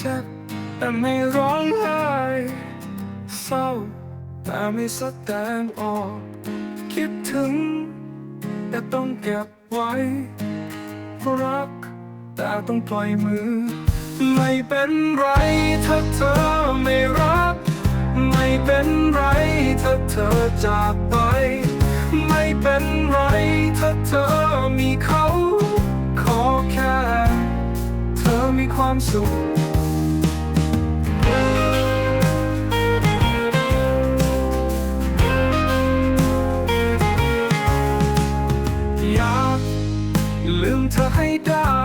เจ็บแต่ไม่ร้องไห้เศร้าแต่ไม่แสดงออก คิดถึง แต่ต้องเก็บไว้ รัก แต่ต้องปล่อยมือ ไม่เป็นไรถ้าเธอไม่รัก ไม่เป็นไรถ้าเธอจากไป ไม่เป็นไรถ้าเธอมีเขา ขอแค่ เธอมีความสุข มเธอให้ได้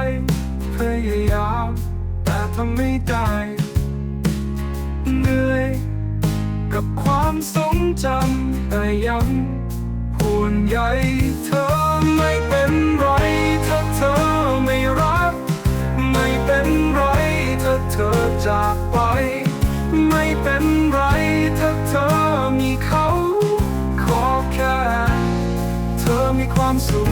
พยายามแต่ทำไม่ได้ เหนื่อย กับความทรงจำแต่ยังห่วงใยเธอไม่เป็นไรถ้าเธอไม่รัก ไม่เป็นไรถ้าเธอจากไป ไม่เป็นไรถ้าเธอมีเขาขอแค่ เธอมีความสุข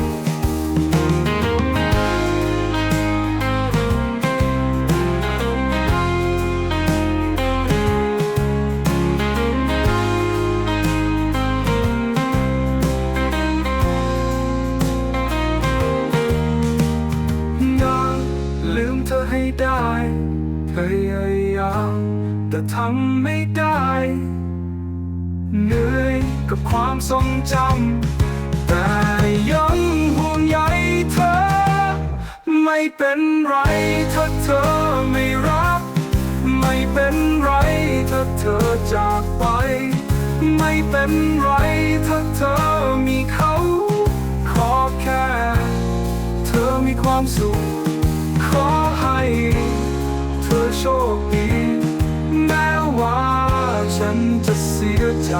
พยายามแต่ทำไม่ได้ เหนื่อยกับความทรงจำแต่ยังห่วงใยเธอ ไม่เป็นไรถ้าเธอไม่รัก ไม่เป็นไรถ้าเธอจากไป ไม่เป็นไรถ้าเธอมีเขาขอแค่ เธอมีความสุขขอให้ โชคดี แม้ว่าฉันจะเสียใจ